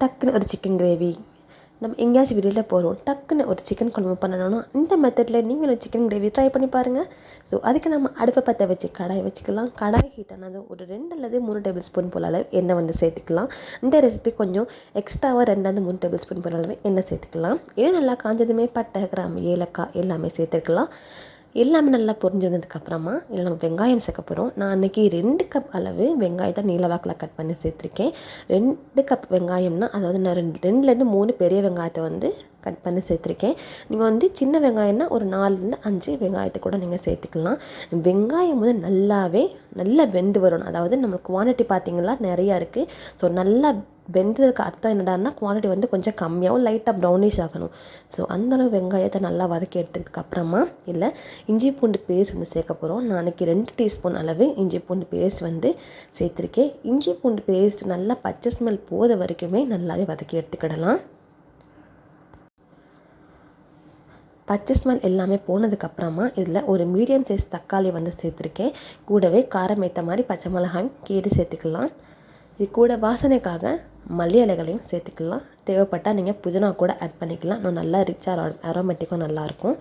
டக்குன்னு ஒரு chicken gravy நம்ம எங்கேயாச்சும் வெளியில் போகிறோம் டக்குன்னு ஒரு சிக்கன் குழம்பு பண்ணணும்னா இந்த மெத்தடில் நீங்களும் சிக்கன் கிரேவி ட்ரை பண்ணி பாருங்கள் ஸோ அதுக்கு நம்ம அடுப்பை பற்ற வச்சு கடாய் வச்சுக்கலாம். கடாய் ஹீட் ஆனதும் ஒரு ரெண்டு அல்லது மூணு டேபிள் ஸ்பூன் போல் அளவு எண்ணெய் வந்து சேர்த்துக்கலாம். இந்த ரெசிபி கொஞ்சம் எக்ஸ்ட்ராவாக ரெண்டாவது மூணு டேபிள் ஸ்பூன் போல் அளவு எண்ணெய் சேர்த்துக்கலாம். ஏன்னா நல்லா காஞ்சதுமே பட்டை கிராம்பு ஏலக்காய் எல்லாமே சேர்த்துக்கலாம். எல்லாமே நல்லா பொரிஞ்சு வந்ததுக்கப்புறமா இதில் நம்ம வெங்காயம் சேர்க்க போகிறோம் நான் அன்றைக்கி ரெண்டு கப் அளவு வெங்காயத்தை நீளவாக்கில் கட் பண்ணி சேர்த்துருக்கேன். ரெண்டு கப் வெங்காயம்னா அதாவது நான் ரெண்டு ரெண்டுலேருந்து மூணு பெரிய வெங்காயத்தை வந்து கட் பண்ணி சேர்த்துருக்கேன். நீங்கள் வந்து சின்ன வெங்காயம்னா ஒரு நாலுலேருந்து அஞ்சு வெங்காயத்தை கூட நீங்கள் சேர்த்துக்கலாம். வெங்காயம் வந்து நல்லாவே நல்லா வெந்து வரணும் அதாவது நம்ம குவான்டிட்டி பார்த்திங்களா நிறையா இருக்குது ஸோ நல்லா வெந்ததுக்கு அர்த்தம் என்னடான்னா குவாலிட்டி வந்து கொஞ்சம் கம்மியாகவும் லைட்டாக ப்ரௌனிஷ் ஆகணும். ஸோ அந்தளவு வெங்காயத்தை நல்லா வதக்கி எடுத்ததுக்கு அப்புறமா இல்லை இஞ்சி பூண்டு பேஸ்ட் வந்து சேர்க்க போகிறோம் நாளைக்கு ரெண்டு டீஸ்பூன் அளவு இஞ்சி பூண்டு பேஸ்ட் வந்து சேர்த்துருக்கேன். இஞ்சி பூண்டு பேஸ்ட் நல்லா பச்சை ஸ்மெல் போத வரைக்குமே நல்லாவே வதக்கி எடுத்துக்கிடலாம். பச்சை ஸ்மெல் எல்லாமே போனதுக்கப்புறமா இதில் ஒரு மீடியம் சைஸ் தக்காளி வந்து சேர்த்துருக்கேன். கூடவே காரம் ஏற்ற மாதிரி பச்சை மிளகாயும் கீரி சேர்த்துக்கலாம். இது கூட வாசனைக்காக மல்லி இலைகளையும் சேர்த்துக்கலாம். தேவைப்பட்டால் நீங்கள் புதினா கூட ஆட் பண்ணிக்கலாம். இன்னும் நல்லா ரிச்சாக அரோமேட்டிக்காக நல்லாயிருக்கும்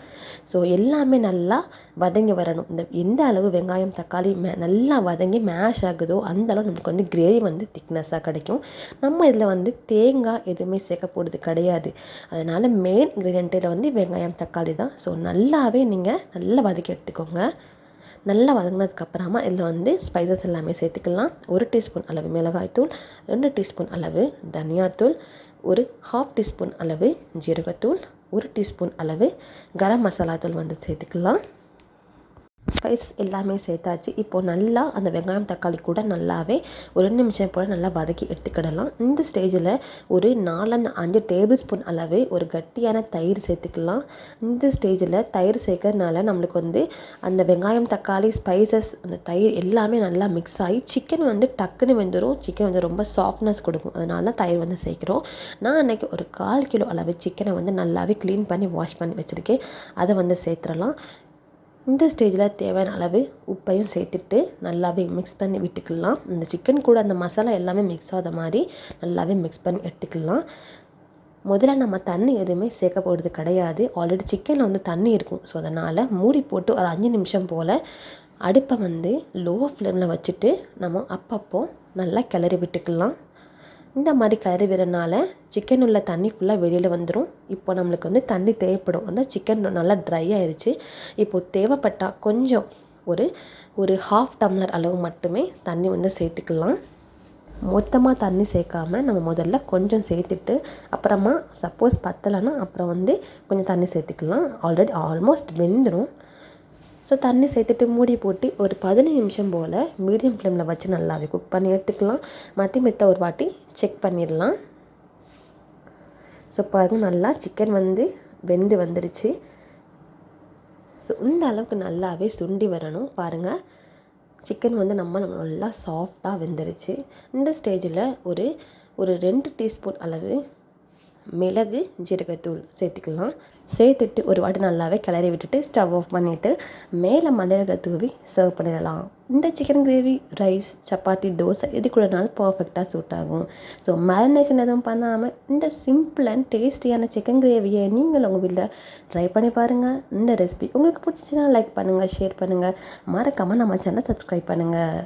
ஸோ எல்லாமே நல்லா வதங்கி வரணும். இந்த எந்த அளவு வெங்காயம் தக்காளி மே நல்லா வதங்கி மேஷ் ஆகுதோ அந்த அளவு நமக்கு வந்து கிரேவி வந்து திக்னஸாக கிடைக்கும். நம்ம இதில் வந்து தேங்காய் எதுவுமே சேர்க்க போகிறது கிடையாது. அதனால் மெயின் இன்க்ரீடியண்ட்டில் வந்து வெங்காயம் தக்காளி தான். ஸோ நல்லாவே நீங்கள் நல்லா வதக்கி எடுத்துக்கோங்க. நல்லா வதங்கினதுக்கப்புறமா இதில் வந்து ஸ்பைசஸ் எல்லாமே சேர்த்துக்கலாம். ஒரு டீஸ்பூன் அளவு மிளகாய்த்தூள் ரெண்டு டீஸ்பூன் அளவு தனியாத்தூள் ஒரு ஹாஃப் டீஸ்பூன் அளவு ஜீரகத்தூள் ஒரு டீஸ்பூன் அளவு கரம் மசாலா தூள் வந்து சேர்த்துக்கலாம். ஸ்பைசஸ் எல்லாமே சேர்த்தாச்சு. இப்போது நல்லா அந்த வெங்காயம் தக்காளி கூட நல்லாவே ஒரு ரெண்டு நிமிஷம் போல் நல்லா வதக்கி எடுத்துக்கிடலாம். இந்த ஸ்டேஜில் ஒரு நாலஞ்சு அஞ்சு டேபிள் ஸ்பூன் அளவு ஒரு கட்டியான தயிர் சேர்த்துக்கலாம். இந்த ஸ்டேஜில் தயிர் சேர்க்கறதுனால நம்மளுக்கு வந்து அந்த வெங்காயம் தக்காளி ஸ்பைசஸ் அந்த தயிர் எல்லாமே நல்லா மிக்ஸ் ஆகி சிக்கன் வந்து டக்குன்னு வெந்துடும் சிக்கன் வந்து ரொம்ப சாஃப்ட்னஸ் கொடுக்கும். அதனால தான் தயிர் வந்து சேர்க்குறோம். நான் அன்றைக்கி ஒரு கால் கிலோ அளவு சிக்கனை வந்து நல்லாவே க்ளீன் பண்ணி வாஷ் பண்ணி வச்சுருக்கேன். அதை வந்து சேர்த்துடலாம். இந்த ஸ்டேஜில் தேவையான அளவு உப்பையும் சேர்த்துட்டு நல்லாவே மிக்ஸ் பண்ணி விட்டுக்கலாம். இந்த சிக்கன் கூட அந்த மசாலா எல்லாமே மிக்ஸ் ஆகாத மாதிரி நல்லாவே மிக்ஸ் பண்ணி எடுத்துக்கலாம். முதல்ல நம்ம தண்ணி எதுவுமே சேர்க்க போகிறது கிடையாது. ஆல்ரெடி சிக்கனில் வந்து தண்ணி இருக்கும். ஸோ அதனால் மூடி போட்டு ஒரு அஞ்சு நிமிஷம் போல் அடுப்பை வந்து லோ ஃப்ளேமில் வச்சுட்டு நம்ம அப்பப்போ நல்லா கிளறி விட்டுக்கலாம். இந்த மாதிரி கிளறி விடுறதுனால சிக்கன் உள்ள தண்ணி ஃபுல்லாக வெளியில் வந்துடும் இப்போ நம்மளுக்கு வந்து தண்ணி தேவைப்படும். அந்த சிக்கன் நல்லா ட்ரை ஆயிடுச்சு இப்போது தேவைப்பட்டால் கொஞ்சம் ஒரு ஒரு ஹாஃப் டம்ளர் அளவு மட்டுமே தண்ணி வந்து சேர்த்துக்கலாம். மொத்தமாக தண்ணி சேர்க்காம நம்ம முதல்ல கொஞ்சம் சேர்த்துட்டு அப்புறமா சப்போஸ் பத்தலைன்னா அப்புறம் வந்து கொஞ்சம் தண்ணி சேர்த்துக்கலாம். ஆல்ரெடி ஆல்மோஸ்ட் வெந்துடும் ஸோ தண்ணி சேர்த்துட்டு மூடி போட்டு ஒரு பதினஞ்சு நிமிஷம் போல் மீடியம் ஃப்ளேமில் வச்சு நல்லாவே குக் பண்ணி எடுத்துக்கலாம். மத்தி மெத்த ஒரு வாட்டி செக் பண்ணிடலாம். ஸோ பாருங்கள் நல்லா சிக்கன் வந்து வெந்து வந்துருச்சு. ஸோ இந்த அளவுக்கு நல்லாவே சுண்டி வரணும். பாருங்கள் சிக்கன் வந்து நம்ம நல்லா சாஃப்டாக வெந்துருச்சு. இந்த ஸ்டேஜில் ஒரு ஒரு ரெண்டு டீஸ்பூன் அளவு மிளகு ஜீரகத்தூள் சேர்த்துக்கலாம். சேர்த்துட்டு ஒரு வாட்டி நல்லாவே கிளறி விட்டுட்டு ஸ்டவ் ஆஃப் பண்ணிவிட்டு மேலே மல்லிகை தூவி சர்வ் பண்ணிடலாம். இந்த chicken gravy rice chapati dosa இது கூடனாலும் பர்ஃபெக்டாக சூட் ஆகும். ஸோ மேரினேஷன் எதுவும் பண்ணாமல் இந்த சிம்பிள் அண்ட் டேஸ்டியான சிக்கன் கிரேவியை நீங்கள் உங்கள் வீட்டில் ட்ரை பண்ணி பாருங்கள் இந்த ரெசிபி உங்களுக்கு பிடிச்சிச்சின்னா லைக் பண்ணுங்கள் ஷேர் பண்ணுங்கள் மறக்காமல் நம்ம சேனலை சப்ஸ்கிரைப் பண்ணுங்கள்